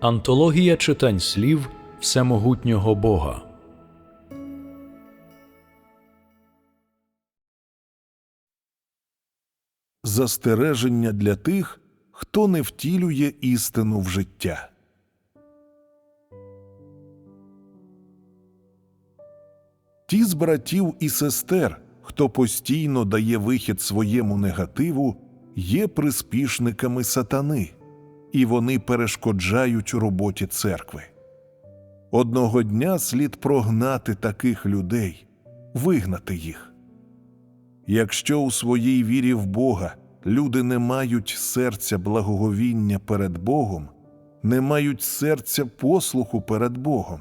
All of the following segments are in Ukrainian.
Антологія читань слів Всемогутнього Бога. застереження для тих, хто не втілює істину в життя. Ті з братів і сестер, хто постійно дає вихід своєму негативу, є приспішниками сатани, і вони перешкоджають роботі церкви. Одного дня слід прогнати таких людей, вигнати їх. Якщо у своїй вірі в Бога люди не мають серця благоговіння перед Богом, не мають серця послуху перед Богом,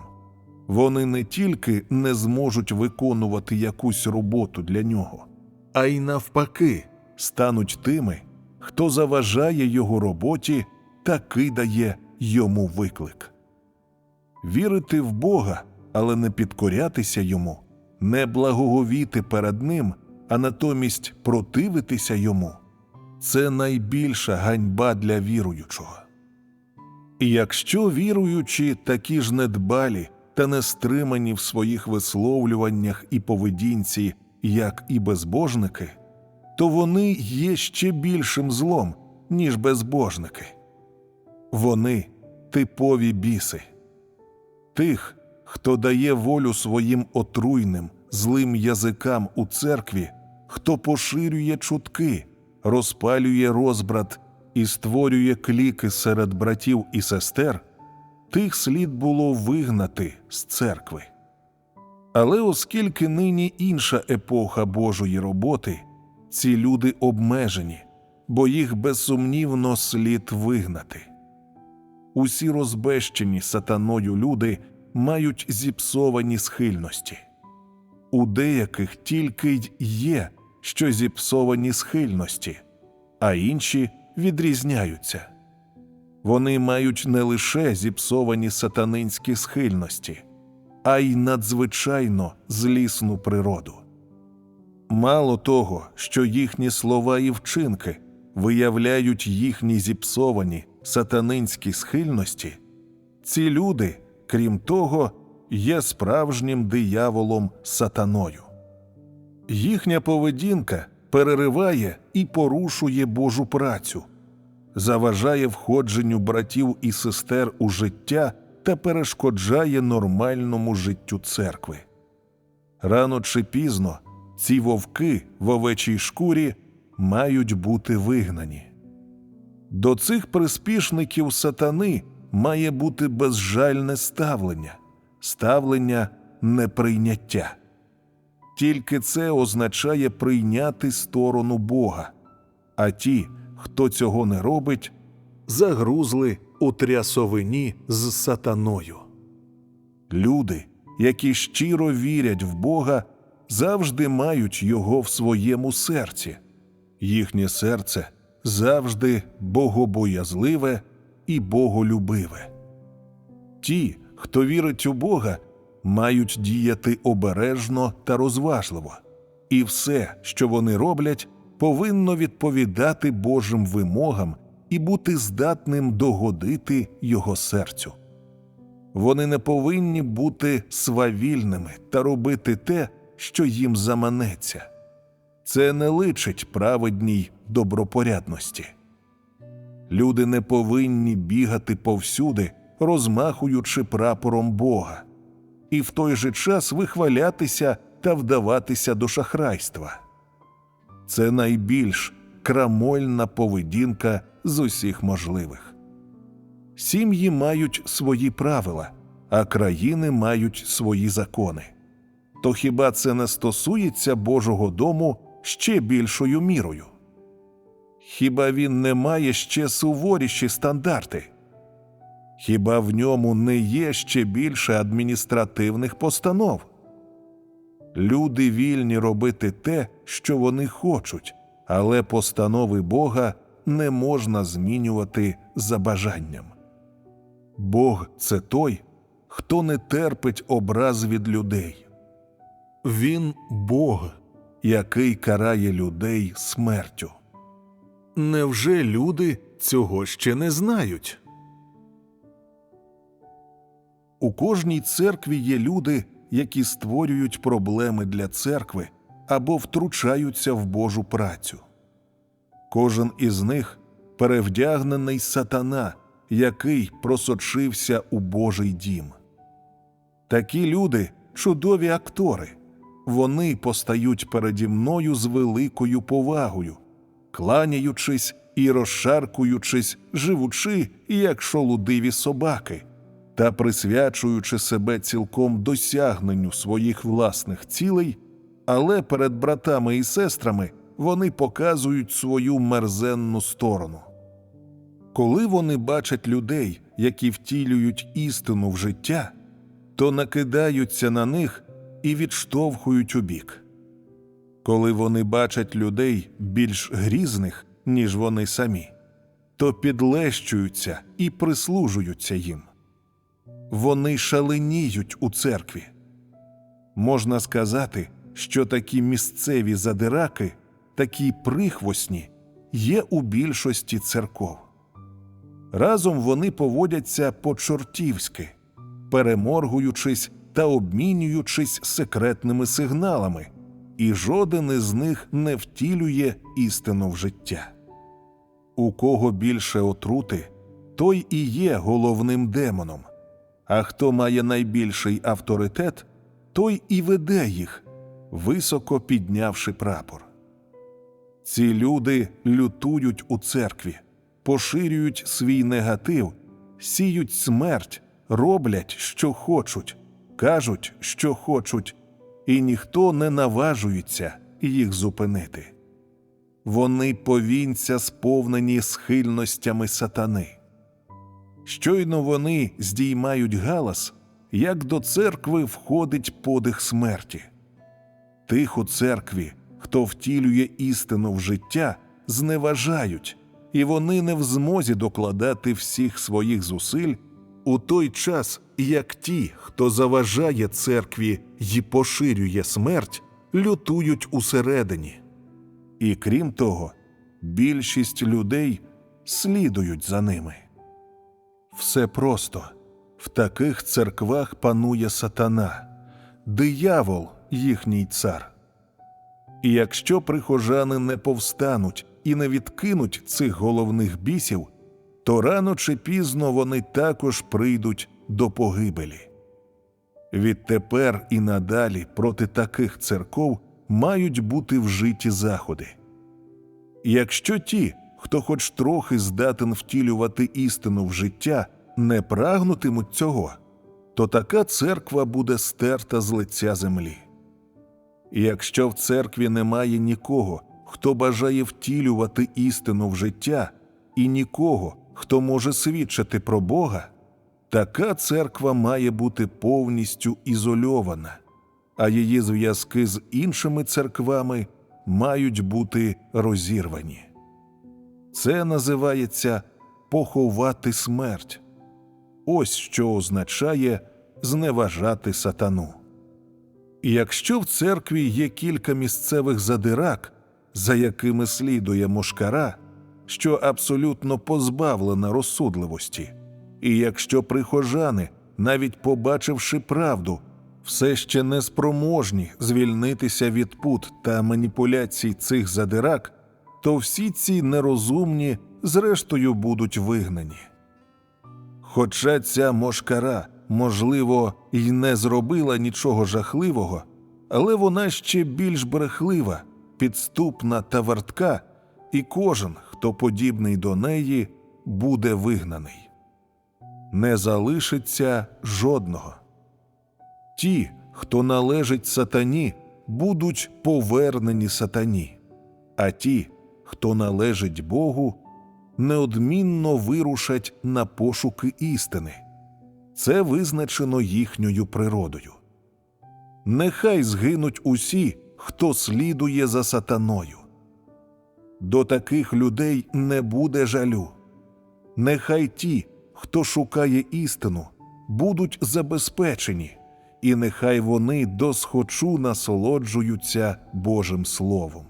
вони не тільки не зможуть виконувати якусь роботу для нього, а й навпаки стануть тими, хто заважає його роботі та кидає йому виклик. Вірити в Бога, але не підкорятися йому, не благоговіти перед Ним, а натомість противитися йому це найбільша ганьба для віруючого. І якщо віруючі такі ж недбалі та нестримані в своїх висловлюваннях і поведінці, як і безбожники, то вони є ще більшим злом, ніж безбожники. Вони типові біси. Тих, хто дає волю своїм отруйним, злим язикам у церкві, хто поширює чутки, розпалює розбрат і створює кліки серед братів і сестер, тих слід було вигнати з церкви. Але оскільки нині інша епоха Божої роботи, ці люди обмежені, бо їх безсумнівно слід вигнати. Усі розбещені сатаною люди мають зіпсовані схильності. У деяких тільки й є, що зіпсовані схильності, а інші відрізняються. Вони мають не лише зіпсовані сатанинські схильності, а й надзвичайно злісну природу. Мало того, що їхні слова і вчинки виявляють їхні зіпсовані сатанинські схильності, ці люди, крім того, є справжнім дияволом сатаною. Їхня поведінка перериває і порушує Божу працю, заважає входженню братів і сестер у життя та перешкоджає нормальному життю церкви. Рано чи пізно ці вовки в овечій шкурі мають бути вигнані. До цих приспішників сатани має бути безжальне ставлення, ставлення неприйняття. Тільки це означає прийняти сторону Бога, а ті, хто цього не робить, загрузли у трясовині з сатаною. Люди, які щиро вірять в Бога, завжди мають його в своєму серці. Їхнє серце завжди богобоязливе і боголюбиве. Ті, хто вірить у Бога, мають діяти обережно та розважливо, і все, що вони роблять, повинно відповідати Божим вимогам і бути здатним догодити його серцю. Вони не повинні бути свавільними та робити те, що їм заманеться. Це не личить праведній добропорядності. Люди не повинні бігати повсюди, розмахуючи прапором Бога, і в той же час вихвалятися та вдаватися до шахрайства. Це найбільш крамольна поведінка з усіх можливих. Сім'ї мають свої правила, а країни мають свої закони. То хіба це не стосується Божого дому ще більшою мірою? Хіба він не має ще суворіші стандарти? Хіба в ньому не є ще більше адміністративних постанов? Люди вільні робити те, що вони хочуть, але постанови Бога не можна змінювати за бажанням. Бог це той, хто не терпить образ від людей. Він Бог, який карає людей смертю. Невже люди цього ще не знають? У кожній церкві є люди, які створюють проблеми для церкви або втручаються в Божу працю. Кожен із них перевдягнений сатана, який просочився у Божий дім. Такі люди чудові актори. Вони постають переді мною з великою повагою, кланяючись і розшаркуючись, живучи, як шолудиві собаки, та присвячуючи себе цілком досягненню своїх власних цілей, але перед братами і сестрами вони показують свою мерзенну сторону. Коли вони бачать людей, які втілюють істину в життя, то накидаються на них і відштовхують убік. Коли вони бачать людей більш грізних, ніж вони самі, то підлещуються і прислужуються їм. Вони шаленіють у церкві. Можна сказати, що такі місцеві задираки, такі прихвосні, є у більшості церков. Разом вони поводяться по-чортівськи, переморгуючись та обмінюючись секретними сигналами, і жоден із них не втілює істину в життя. У кого більше отрути, той і є головним демоном, а хто має найбільший авторитет, той і веде їх, високо піднявши прапор. Ці люди лютують у церкві, поширюють свій негатив, сіють смерть, роблять, що хочуть, кажуть, що хочуть, і ніхто не наважується їх зупинити. Вони повінця сповнені схильностями сатани. Щойно вони здіймають галас, як до церкви входить подих смерті. Тих у церкві, хто втілює істину в життя, зневажають, і вони не в змозі докладати всіх своїх зусиль у той час, як ті, хто заважає церкві й поширює смерть, лютують усередині. І крім того, більшість людей слідують за ними. Все просто в таких церквах панує сатана, диявол їхній цар. І якщо прихожани не повстануть і не відкинуть цих головних бісів, то рано чи пізно вони також прийдуть до погибелі. Відтепер і надалі проти таких церков мають бути вжиті заходи. Якщо ті, хто хоч трохи здатен втілювати істину в життя, не прагнутимуть цього, то така церква буде стерта з лиця землі. Якщо в церкві немає нікого, хто бажає втілювати істину в життя, і нікого, хто може свідчити про Бога, така церква має бути повністю ізольована, а її зв'язки з іншими церквами мають бути розірвані. Це називається поховати смерть. Ось що означає зневажати сатану. І якщо в церкві є кілька місцевих задирак, за якими слідує мошкара, що абсолютно позбавлена розсудливості, і якщо прихожани, навіть побачивши правду, все ще не спроможні звільнитися від пут та маніпуляцій цих задирак, то всі ці нерозумні зрештою будуть вигнані. Хоча ця мошкара, можливо, й не зробила нічого жахливого, але вона ще більш брехлива, підступна та вартка, і кожен, хто подібний до неї, буде вигнаний. Не залишиться жодного. Ті, хто належить сатані, будуть повернені сатані, а ті, хто належить Богу, неодмінно вирушать на пошуки істини. Це визначено їхньою природою. Нехай згинуть усі, хто слідує за сатаною. До таких людей не буде жалю. Нехай ті, хто шукає істину, будуть забезпечені, і нехай вони досхочу насолоджуються Божим Словом.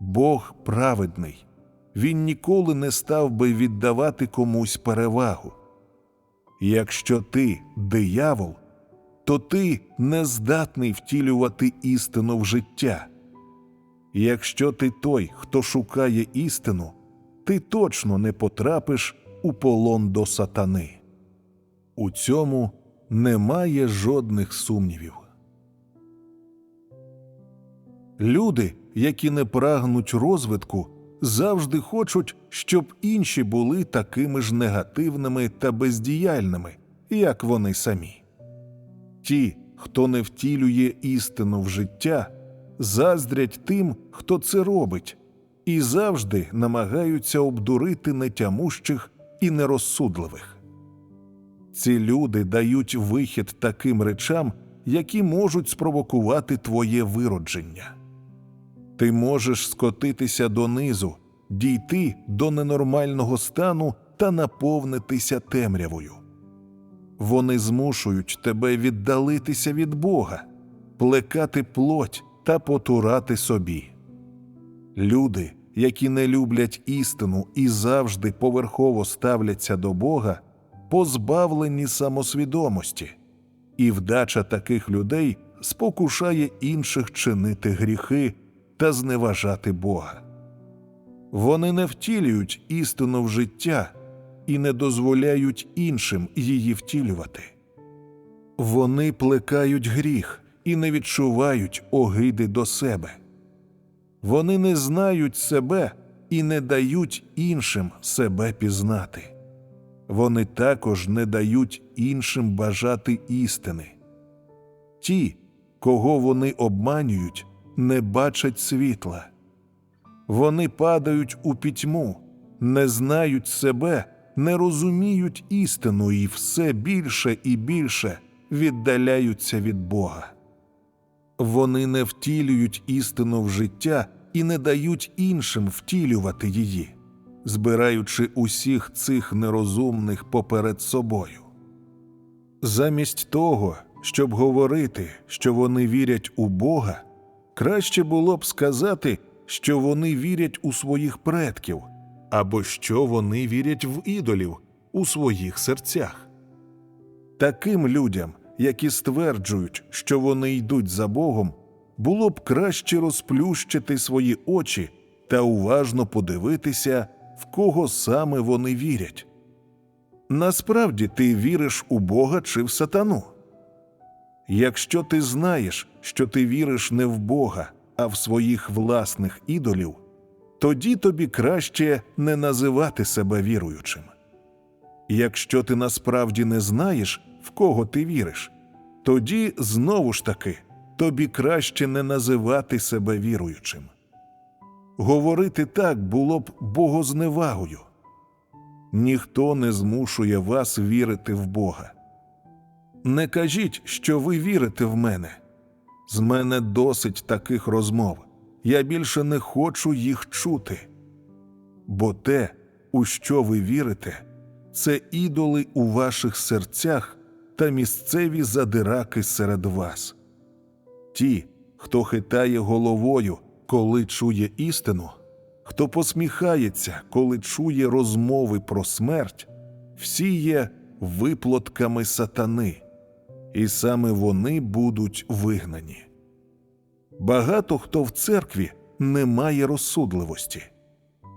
Бог праведний, він ніколи не став би віддавати комусь перевагу. Якщо ти диявол, то ти не здатний втілювати істину в життя. Якщо ти той, хто шукає істину, ти точно не потрапиш у полон до сатани. У цьому немає жодних сумнівів. Люди, які не прагнуть розвитку, завжди хочуть, щоб інші були такими ж негативними та бездіяльними, як вони самі. Ті, хто не втілює істину в життя, заздрять тим, хто це робить, і завжди намагаються обдурити нетямущих і нерозсудливих. Ці люди дають вихід таким речам, які можуть спровокувати твоє виродження. Ти можеш скотитися донизу, дійти до ненормального стану та наповнитися темрявою. Вони змушують тебе віддалитися від Бога, плекати плоть та потурати собі. Люди, які не люблять істину і завжди поверхово ставляться до Бога, позбавлені самосвідомості, і вдача таких людей спокушає інших чинити гріхи та зневажати Бога. Вони не втілюють істину в життя і не дозволяють іншим її втілювати. Вони плекають гріх і не відчувають огиди до себе. Вони не знають себе і не дають іншим себе пізнати. Вони також не дають іншим бажати істини. Ті, кого вони обманюють, не бачать світла. Вони падають у пітьму, не знають себе, не розуміють істину і все більше і більше віддаляються від Бога. Вони не втілюють істину в життя і не дають іншим втілювати її, збираючи усіх цих нерозумних поперед собою. Замість того, щоб говорити, що вони вірять у Бога, краще було б сказати, що вони вірять у своїх предків, або що вони вірять в ідолів у своїх серцях. Таким людям, які стверджують, що вони йдуть за Богом, було б краще розплющити свої очі та уважно подивитися, в кого саме вони вірять. Насправді ти віриш у Бога чи в сатану? Якщо ти знаєш, що ти віриш не в Бога, а в своїх власних ідолів, тоді тобі краще не називати себе віруючим. Якщо ти насправді не знаєш, в кого ти віриш, тоді знову ж таки тобі краще не називати себе віруючим. Говорити так було б богозневагою. Ніхто не змушує вас вірити в Бога. Не кажіть, що ви вірите в мене. З мене досить таких розмов. Я більше не хочу їх чути. Бо те, у що ви вірите, це ідоли у ваших серцях та місцеві задираки серед вас. Ті, хто хитає головою, коли чує істину, хто посміхається, коли чує розмови про смерть, всі є виплотками сатани, і саме вони будуть вигнані. Багато хто в церкві не має розсудливості.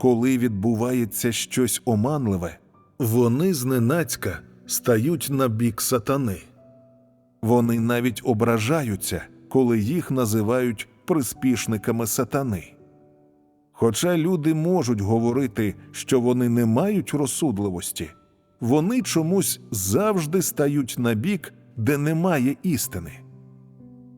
Коли відбувається щось оманливе, вони зненацька стають на бік сатани. Вони навіть ображаються, коли їх називають приспішниками сатани. Хоча люди можуть говорити, що вони не мають розсудливості, вони чомусь завжди стають на бік, де немає істини.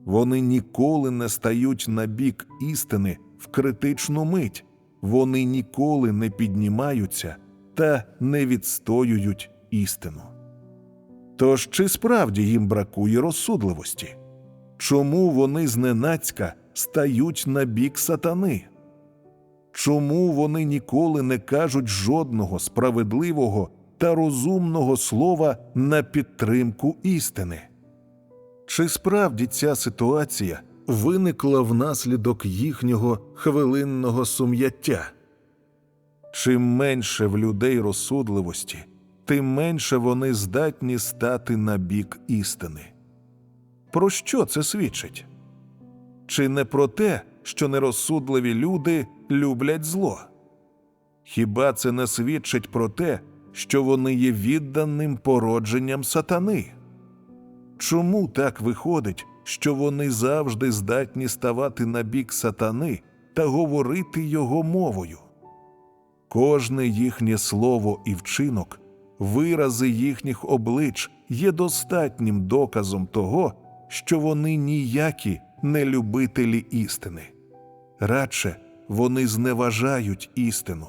Вони ніколи не стають на бік істини в критичну мить, вони ніколи не піднімаються та не відстоюють істину. Тож чи справді їм бракує розсудливості? Чому вони зненацька стають на бік сатани? Чому вони ніколи не кажуть жодного справедливого та розумного слова на підтримку істини? Чи справді ця ситуація виникла внаслідок їхнього хвилинного сум'яття? Чим менше в людей розсудливості, тим менше вони здатні стати на бік істини. Про що це свідчить? Чи не про те, що нерозсудливі люди люблять зло? Хіба це не свідчить про те, що вони є відданим породженням сатани? Чому так виходить, що вони завжди здатні ставати на бік сатани та говорити його мовою? Кожне їхнє слово і вчинок, вирази їхніх облич є достатнім доказом того, що вони ніякі не любителі істини. Радше вони зневажають істину.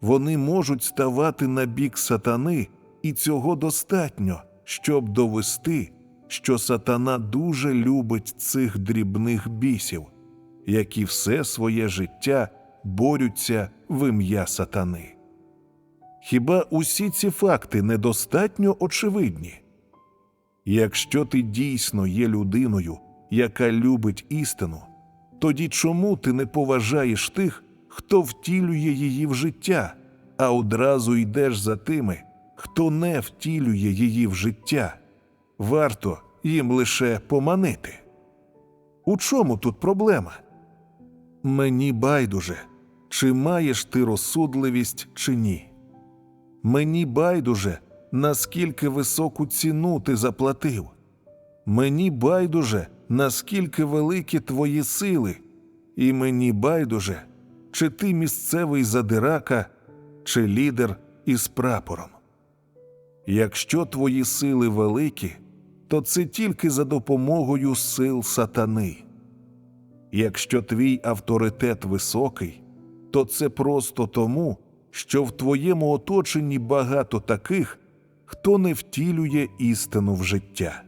Вони можуть ставати на бік сатани, і цього достатньо, щоб довести, що сатана дуже любить цих дрібних бісів, які все своє життя борються в ім'я сатани. Хіба усі ці факти недостатньо очевидні? Якщо ти дійсно є людиною, яка любить істину, тоді чому ти не поважаєш тих, хто втілює її в життя, а одразу йдеш за тими, хто не втілює її в життя? Варто їм лише поманити. У чому тут проблема? Мені байдуже, чи маєш ти розсудливість, чи ні. Мені байдуже, наскільки високу ціну ти заплатив. Мені байдуже, наскільки великі твої сили, і мені байдуже, чи ти місцевий задирака, чи лідер із прапором. Якщо твої сили великі, то це тільки за допомогою сил сатани. Якщо твій авторитет високий, то це просто тому, що в твоєму оточенні багато таких, хто не втілює істину в життя.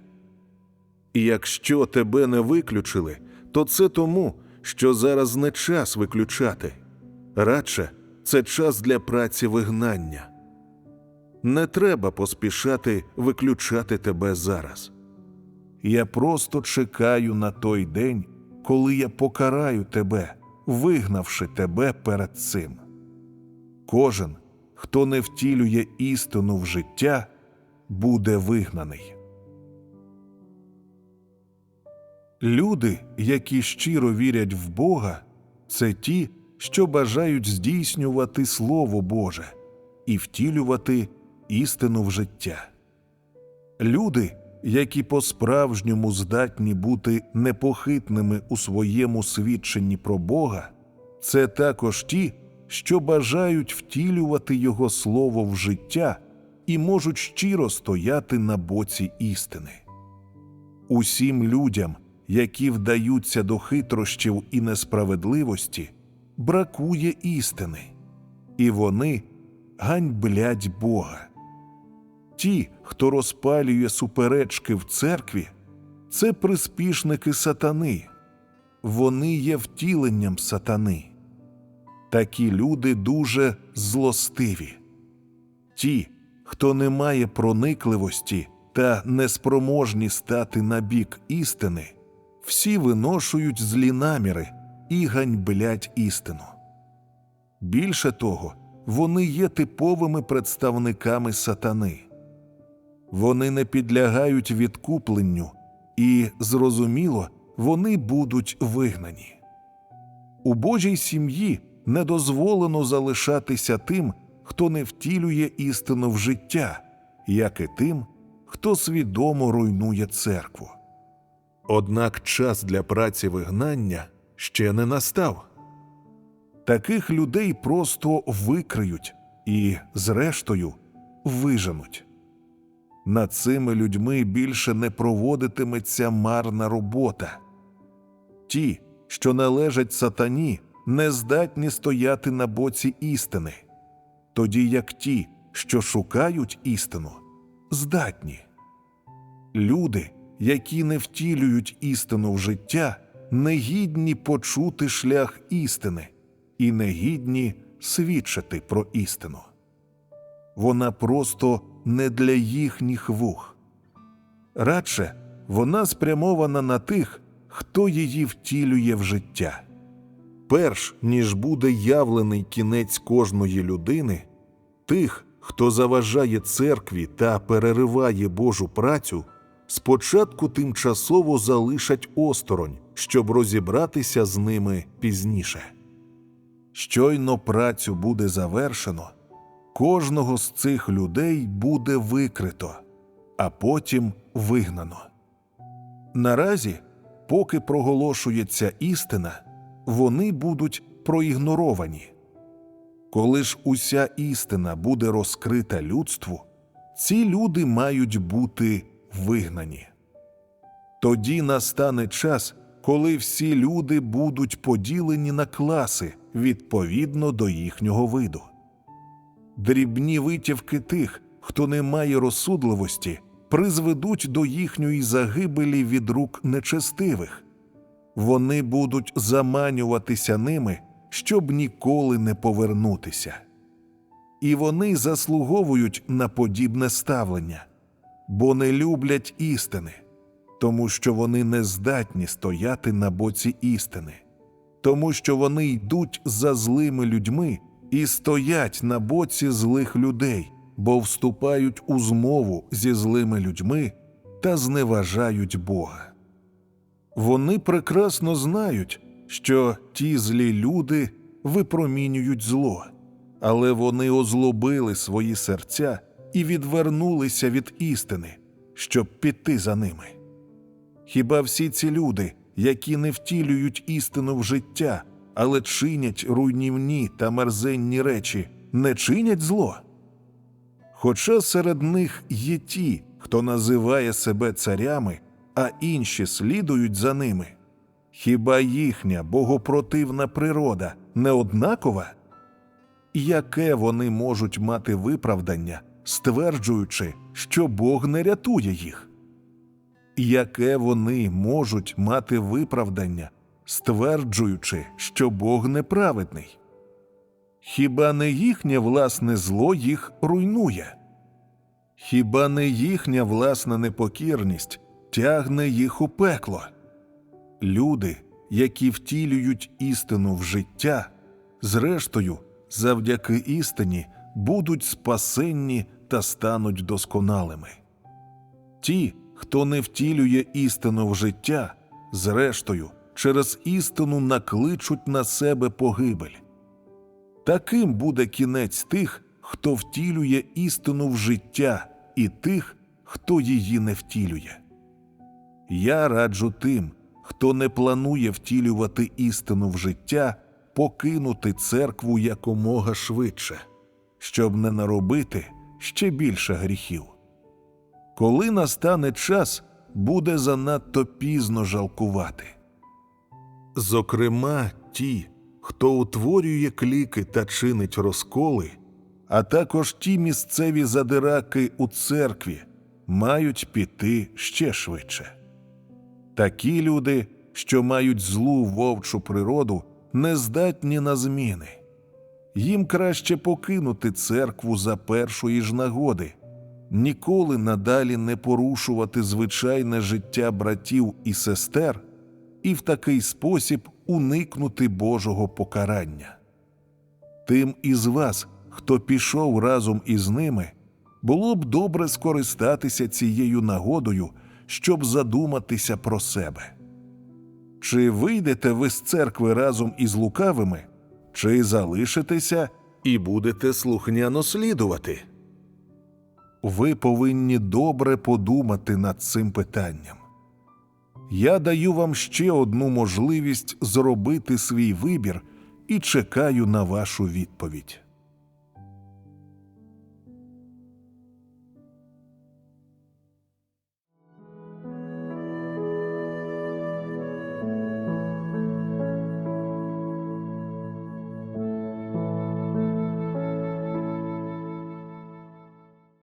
І якщо тебе не виключили, то це тому, що зараз не час виключати. Радше це час для праці вигнання. Не треба поспішати виключати тебе зараз. Я просто чекаю на той день, коли я покараю тебе, вигнавши тебе перед цим. Кожен, хто не втілює істину в життя, буде вигнаний. Люди, які щиро вірять в Бога, це ті, що бажають здійснювати Слово Боже і втілювати істину в життя. Люди, які по-справжньому здатні бути непохитними у своєму свідченні про Бога, це також ті, що бажають втілювати Його Слово в життя і можуть щиро стояти на боці істини. Усім людям, які вдаються до хитрощів і несправедливості, бракує істини, і вони ганьблять Бога. Ті, хто розпалює суперечки в церкві, це приспішники сатани, вони є втіленням сатани. Такі люди дуже злостиві. Ті, хто не має проникливості та неспроможні стати на бік істини, всі виношують злі наміри і ганьблять істину. Більше того, вони є типовими представниками сатани. Вони не підлягають відкупленню, і, зрозуміло, вони будуть вигнані. У Божій сім'ї не дозволено залишатися тим, хто не втілює істину в життя, як і тим, хто свідомо руйнує церкву. Однак час для праці вигнання ще не настав. Таких людей просто викриють і, зрештою, виженуть. Над цими людьми більше не проводитиметься марна робота. Ті, що належать сатані, не здатні стояти на боці істини, тоді як ті, що шукають істину, здатні. Люди, які не втілюють істину в життя, не гідні почути шлях істини і не гідні свідчити про істину. Вона просто не для їхніх вух. Радше вона спрямована на тих, хто її втілює в життя. Перш ніж буде явлений кінець кожної людини, тих, хто заважає церкві та перериває Божу працю, спочатку тимчасово залишать осторонь, щоб розібратися з ними пізніше. Щойно працю буде завершено, кожного з цих людей буде викрито, а потім вигнано. Наразі, поки проголошується істина, вони будуть проігноровані. Коли ж уся істина буде розкрита людству, ці люди мають бути вигнані. Тоді настане час, коли всі люди будуть поділені на класи відповідно до їхнього виду. Дрібні витівки тих, хто не має розсудливості, призведуть до їхньої загибелі від рук нечестивих. Вони будуть заманюватися ними, щоб ніколи не повернутися. І вони заслуговують на подібне ставлення, бо не люблять істини, тому що вони не здатні стояти на боці істини, тому що вони йдуть за злими людьми і стоять на боці злих людей, бо вступають у змову зі злими людьми та зневажають Бога. Вони прекрасно знають, що ті злі люди випромінюють зло, але вони озлобили свої серця і відвернулися від істини, щоб піти за ними. Хіба всі ці люди, які не втілюють істину в життя, але чинять руйнівні та мерзенні речі, не чинять зло? Хоча серед них є ті, хто називає себе царями, а інші слідують за ними. Хіба їхня богопротивна природа не однакова? Яке вони можуть мати виправдання, стверджуючи, що Бог не рятує їх? Яке вони можуть мати виправдання, стверджуючи, що Бог неправедний? Хіба не їхнє власне зло їх руйнує? Хіба не їхня власна непокірність тягне їх у пекло? Люди, які втілюють істину в життя, зрештою, завдяки істині, будуть спасенні та стануть досконалими. Ті, хто не втілює істину в життя, зрештою, через істину накличуть на себе погибель. Таким буде кінець тих, хто втілює істину в життя, і тих, хто її не втілює. Я раджу тим, хто не планує втілювати істину в життя, покинути церкву якомога швидше, щоб не наробити ще більше гріхів. Коли настане час, буде занадто пізно жалкувати. Зокрема, ті, хто утворює кліки та чинить розколи, а також ті місцеві задираки у церкві, мають піти ще швидше. Такі люди, що мають злу вовчу природу, не здатні на зміни. Їм краще покинути церкву за першої ж нагоди, ніколи надалі не порушувати звичайне життя братів і сестер і в такий спосіб уникнути Божого покарання. Тим із вас, хто пішов разом із ними, було б добре скористатися цією нагодою, щоб задуматися про себе. Чи вийдете ви з церкви разом із лукавими, чи залишитеся і будете слухняно слідувати? Ви повинні добре подумати над цим питанням. Я даю вам ще одну можливість зробити свій вибір і чекаю на вашу відповідь.